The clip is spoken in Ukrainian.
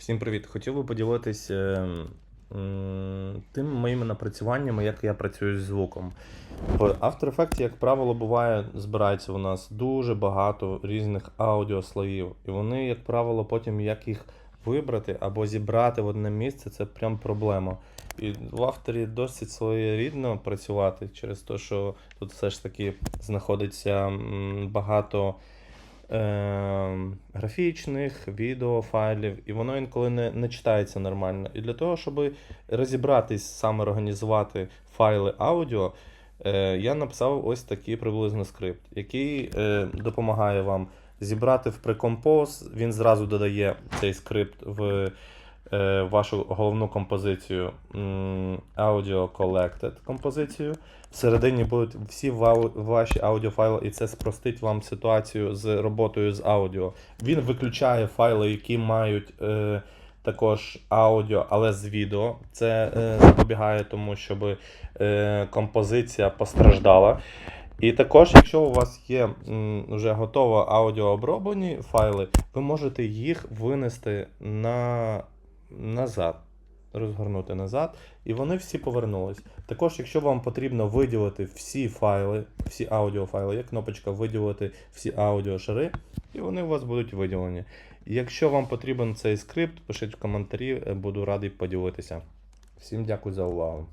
Всім привіт! Хотів би поділитись е, тим моїми напрацюваннями, як я працюю з звуком. В After Effects, як правило, буває, збирається у нас дуже багато різних аудіослоїв. І вони, як правило, потім як їх вибрати або зібрати в одне місце, це прям проблема. І в авторі досить своєрідно працювати через те, що тут все ж таки знаходиться багато е, графічних відеофайлів, і воно інколи не, не читається нормально. І для того, щоб розібратись, саме організувати файли аудіо, е, я написав ось такий приблизно скрипт, який е, допомагає вам зібрати в Precompose. Він зразу додає цей скрипт в вашу головну композицію Audio Collected композицію. Всередині будуть всі ваші аудіофайли, і це спростить вам ситуацію з роботою з аудіо. Він виключає файли, які мають е, також аудіо, але з відео. Це е, запобігає тому, щоб е, композиція постраждала. І також, якщо у вас є м, вже готово аудіооброблені файли, ви можете їх винести на назад, розгорнути назад, і вони всі повернулись. Також, якщо вам потрібно виділити всі файли, всі аудіофайли, є кнопочка виділити всі аудіошари, і вони у вас будуть виділені. Якщо вам потрібен цей скрипт, пишіть в коментарі, буду радий поділитися. Всім дякую за увагу.